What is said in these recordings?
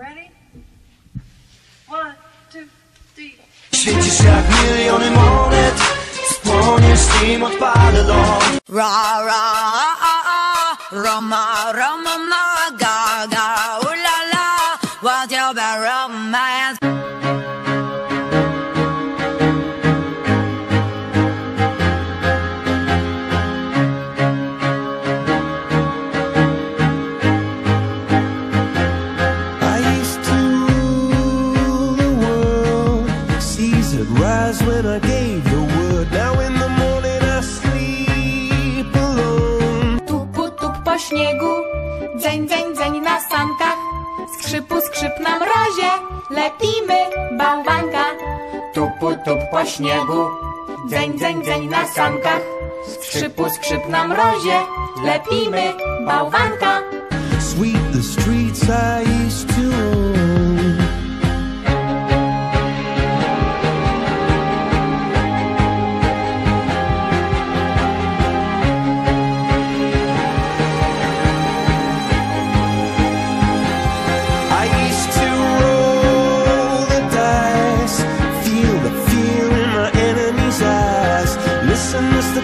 Ready? One, two, three. Świecisz jak miliony monet Spłoniesz steam odpady ląd Ra ra ah ah Roma Roma ma ga ga ooh la la What's your bad romance? Had rise when I gave the word Now in the morning I sleep alone Tupu, tup po śniegu, dzeń, dzeń, dzeń na sankach. Skrzypu, skrzyp na mrozie, lepimy bałwanka. Tupu, tup po śniegu, dzeń, dzeń, dzeń na sankach. Skrzypu, skrzyp na mrozie, lepimy bałwanka. Sweep the streets I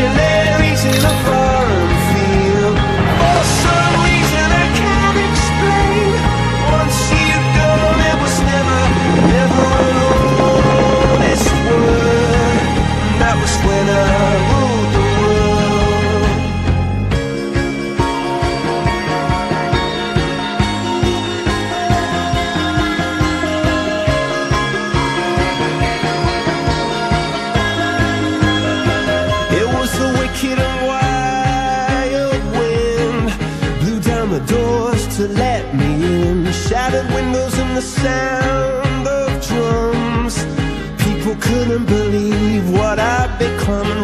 my missionaries the doors to let me in. Shattered windows and the sound of drums. People couldn't believe what I'd become.